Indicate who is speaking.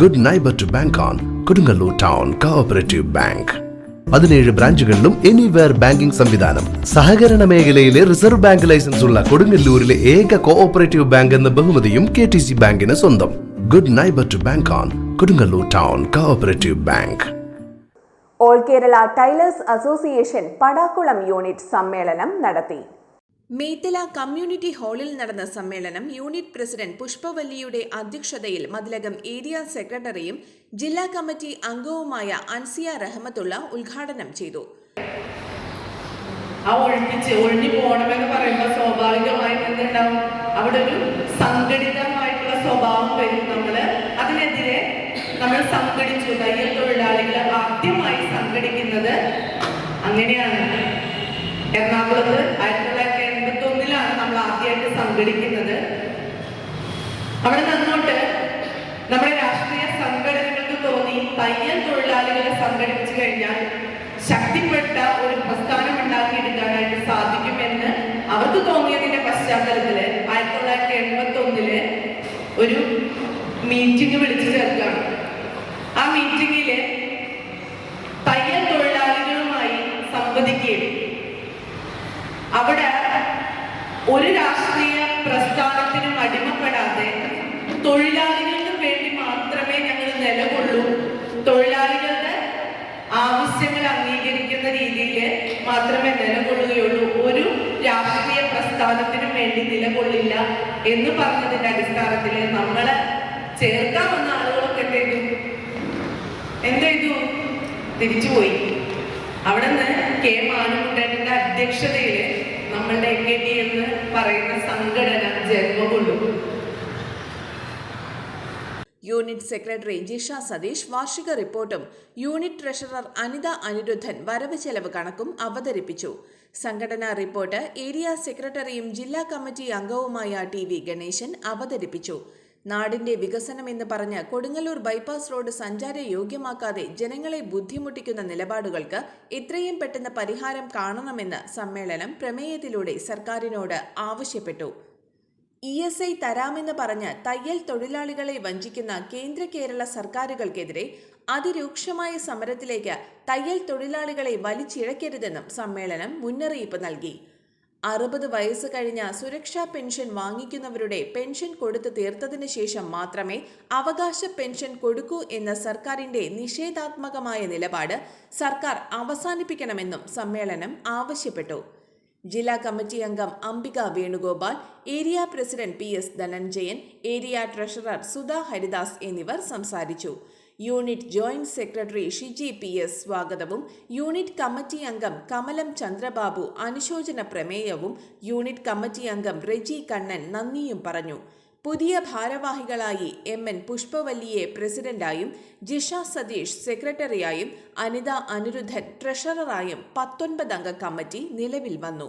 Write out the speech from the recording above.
Speaker 1: Good neighbour to bank on Kodungallur town cooperative bank പതിനേഴ് ബ്രാഞ്ചുകളിലും anywhere banking സംവിധാനം. സഹകരണ മേഖലയിലെ റിസർവ് ബാങ്ക് ലൈസൻസ് ഉള്ള കൊടുങ്ങല്ലൂരിലെ ഏക കോഓപ്പറേറ്റീവ് ബാങ്ക് എന്ന ബഹുമതിയും കെ ടി സി ബാങ്കിന് സ്വന്തം. Good neighbour to bank on Kodungallur town cooperative bank
Speaker 2: all Kerala tailors association Padakkulam unit സമ്മേളനം നടത്തി
Speaker 3: മേത്തല കമ്മ്യൂണിറ്റി ഹാളിൽ നടന്ന സമ്മേളനം യൂണിറ്റ് പ്രസിഡന്റ് പുഷ്പവല്ലിയുടെ അധ്യക്ഷതയിൽ മതിലകം ഏരിയ സെക്രട്ടറിയും ജില്ലാ കമ്മിറ്റി അംഗവുമായ അൻസിയ റഹ്മത്തുള്ള ഉദ്ഘാടനം ചെയ്തു.
Speaker 4: സ്വഭാവം നമ്മൾ അതിനെതിരെ നമ്മൾ ആദ്യമായി അങ്ങനെയാണ്. എറണാകുളത്ത് ആയിരത്തി തൊള്ളായിരത്തി എൺപത്തി ഒന്നിലാണ് നമ്മൾ സംഘടിക്കുന്നത്. അവിടെ നിന്നോട്ട് നമ്മുടെ രാഷ്ട്രീയ സംഘടനകൾക്ക് തോന്നി തയ്യൽ തൊഴിലാളികളെ സംഘടിപ്പിച്ചു കഴിഞ്ഞാൽ ശക്തിപ്പെട്ട ഒരു പ്രസ്ഥാനം ഉണ്ടാക്കിയെടുക്കാനായിട്ട് സാധിക്കുമെന്ന് അവർക്ക് തോന്നിയതിന്റെ പശ്ചാത്തലത്തിൽ ആയിരത്തി തൊള്ളായിരത്തി എൺപത്തി ഒന്നിൽ ഒരു മീറ്റിംഗ് വിളിച്ചു ചേർക്കുകയാണ്. ആ മീറ്റിംഗിൽ തയ്യൽ തൊഴിലാളികളുമായി സംവദിക്കുകയും അവിടെ ഒരു രാഷ്ട്രീയ അടിമപ്പെടാതെ തൊഴിലാളികൾക്ക് വേണ്ടി മാത്രമേ ഞങ്ങൾ നിലകൊള്ളൂ. തൊഴിലാളികളുടെ ആവശ്യങ്ങൾ അംഗീകരിക്കുന്ന രീതിയിൽ മാത്രമേ നിലകൊള്ളുകയുള്ളൂ. ഒരു രാഷ്ട്രീയ പ്രസ്ഥാനത്തിനും വേണ്ടി നിലകൊള്ളില്ല എന്ന് പറഞ്ഞതിന്റെ അടിസ്ഥാനത്തിൽ നമ്മളെ ചേർക്കാൻ വന്ന ആളുകളൊക്കെ എന്ത് ചെയ്തു? തിരിച്ചുപോയി അവിടെ നിന്ന് കെ മാനുകുട്ടന്റെ അധ്യക്ഷതയിൽ നമ്മളുടെ എ കെ എന്ന് പറയുന്ന സംഘടന ജന്മം
Speaker 3: യൂണിറ്റ് സെക്രട്ടറി ജിഷ സതീഷ് വാർഷിക റിപ്പോർട്ടും യൂണിറ്റ് ട്രഷറർ അനിത അനിരുദ്ധൻ വരവ് ചെലവ് കണക്കും അവതരിപ്പിച്ചു. സംഘടനാ റിപ്പോർട്ട് ഏരിയ സെക്രട്ടറിയും ജില്ലാ കമ്മിറ്റി അംഗവുമായ ടി വി ഗണേശൻ അവതരിപ്പിച്ചു. നാടിന്റെ വികസനം എന്ന് പറഞ്ഞ് കൊടുങ്ങല്ലൂർ ബൈപ്പാസ് റോഡ് സഞ്ചാര യോഗ്യമാക്കാതെ ജനങ്ങളെ ബുദ്ധിമുട്ടിക്കുന്ന നിലപാടുകൾക്ക് എത്രയും പെട്ടെന്ന് പരിഹാരം കാണണമെന്ന് സമ്മേളനം പ്രമേയത്തിലൂടെ സർക്കാരിനോട് ആവശ്യപ്പെട്ടു. ഇ എസ് ഐ തരാമെന്ന് പറഞ്ഞ് തയ്യൽ തൊഴിലാളികളെ വഞ്ചിക്കുന്ന കേന്ദ്ര കേരള സർക്കാരുകൾക്കെതിരെ അതിരൂക്ഷമായ സമരത്തിലേക്ക് തയ്യൽ തൊഴിലാളികളെ വലിച്ചിഴക്കരുതെന്നും സമ്മേളനം മുന്നറിയിപ്പ് നൽകി. അറുപത് വയസ്സ് കഴിഞ്ഞ സുരക്ഷാ പെൻഷൻ വാങ്ങിക്കുന്നവരുടെ പെൻഷൻ കൊടുത്തു തീർത്തതിന് ശേഷം മാത്രമേ അവകാശ പെൻഷൻ കൊടുക്കൂ എന്ന സർക്കാരിന്റെ നിഷേധാത്മകമായ നിലപാട് സർക്കാർ അവസാനിപ്പിക്കണമെന്നും സമ്മേളനം ആവശ്യപ്പെട്ടു. ജില്ലാ കമ്മിറ്റി അംഗം Ambika Venugopal area president P S Dhananjayan area treasurer Sudha Haridas എന്നിവർ സംസാരിച്ചു. Unit joint secretary Shiji P S സ്വാഗതവും യൂണിറ്റ് കമ്മിറ്റി അംഗം കമലം ചന്ദ്രബാബു അനുശോചന പ്രമേയവും യൂണിറ്റ് കമ്മിറ്റി അംഗം റെജി കണ്ണൻ നന്ദിയും പറഞ്ഞു. പുതിയ ഭാരവാഹികളായി എം എൻ പുഷ്പവല്ലിയെ പ്രസിഡന്റായും ജിഷ സതീഷ് സെക്രട്ടറിയായും അനിത അനിരുദ്ധൻ ട്രഷററായും പത്തൊൻപതംഗ കമ്മിറ്റി നിലവിൽ വന്നു.